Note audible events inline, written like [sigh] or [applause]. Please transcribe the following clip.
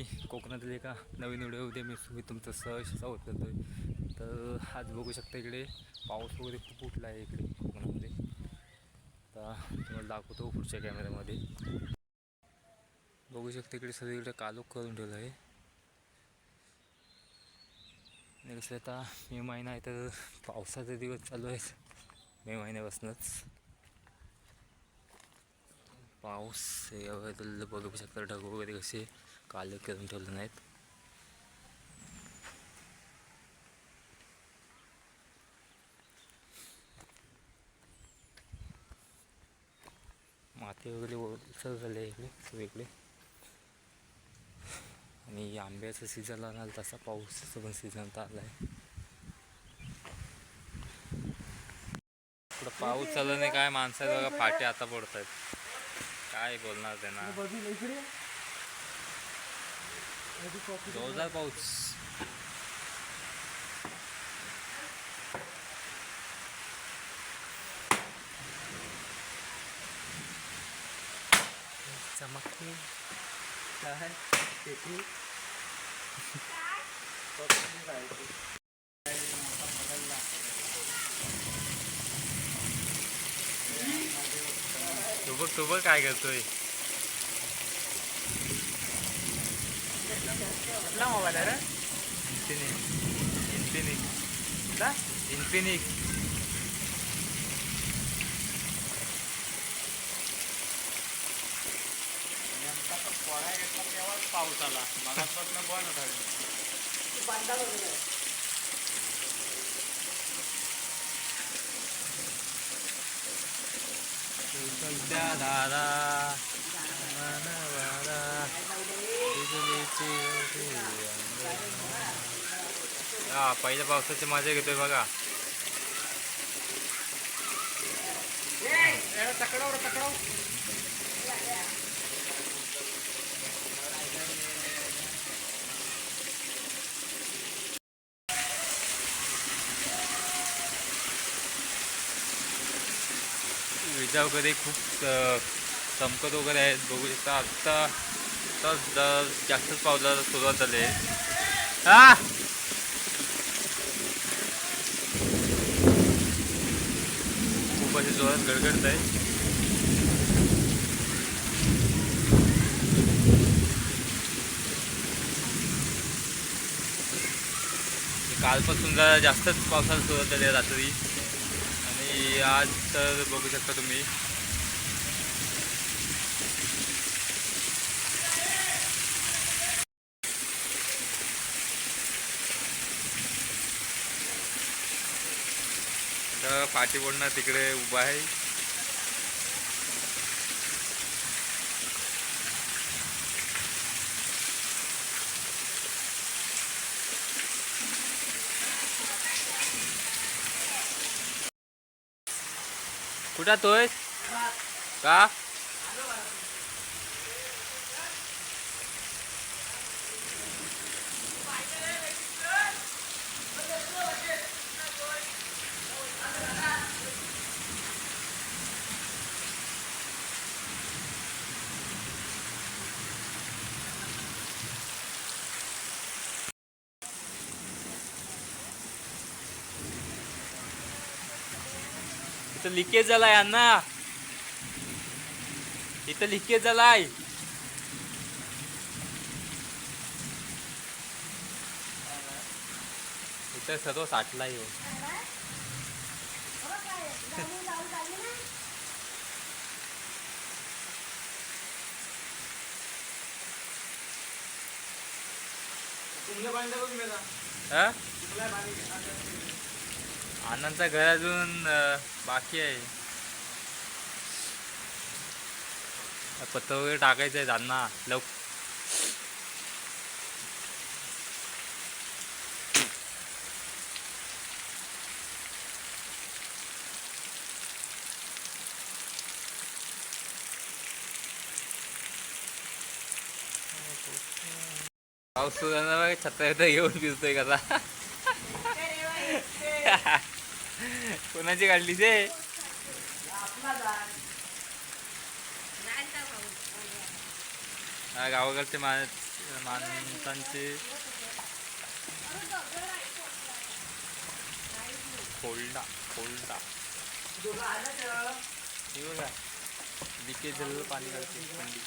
मंडळी कोकणातील एका नवीन व्हिडिओमध्ये मी मी तुमचं सहर्ष स्वागत आहे तर आज बघू शकता इकडे पाऊस वगैरे खूप उठला आहे इकडे कोकणामध्ये. आता तुम्हाला दाखवतो पुढच्या कॅमेऱ्यामध्ये. बघू शकता इकडे सगळीकडे कालोख करून ठेवलं आहे. कसं आता मे महिना आहे तर पावसाचे दिवस चालू आहेत. मे महिन्यापासूनच. पाऊस हे अवेलेबल बघू शकता ढग वगैरे कसे काले करून ठेवले नाहीत. माती वगैरे ओलसर झाले इकडे सगळीकडे. आणि आंब्याचं सीझन आला तसा पाऊसाचं पण सीझन तर आला आहे थोडं पाऊस चालू नाही काय माणसं बघा फाटे आता पडत आहेत काय बोलणार त्यांना? जोरदार पाऊस. चमकते. तू [laughs] बघ तू बघ काय करतोय. कुठला मोबाईल आहे रे. इन्फिनिक्स इन्फिनिक्स कुठला तेव्हाच पाऊस आला. मगापासून बंद झाली. धारा. हा पहिल्या पावसाची मजा घेतोय बघा. तकडावर तकडाव विजा वगैरे खूप चमकत वगैरे आहेत. बघू शकता आत्ता आत्ता जास्तच पावसाला सुरुवात झाली आहे. हा खूप असे जोरात गडगडत आहे. कालपासून जरा जास्तच पावसाला सुरुवात झाली आहे रात्री. आणि आज तर बघू शकता तुम्ही. तर बोलणार तिकडे उभा आहे. Sudah tuh? Kak? इथं लिकेज झालाय अण्णा. इथं लिकेज झालाय. इथं सर्व साठलाय हो. मेला. हा? पाणी आनंदचा घर अजून बाकी आहे. पत्ता वगैरे टाकायचं आहे त्यांना लव पाऊस सुरू झाला छत्ता छत्र्या घेऊन दिसतोय कसा. [laughs] कोणाची काढली ते गावाकडचे मा माणसांचे फोल्डा फोल्डा. हे बघा लिकेज झालेलं पाणी घालते थंडी.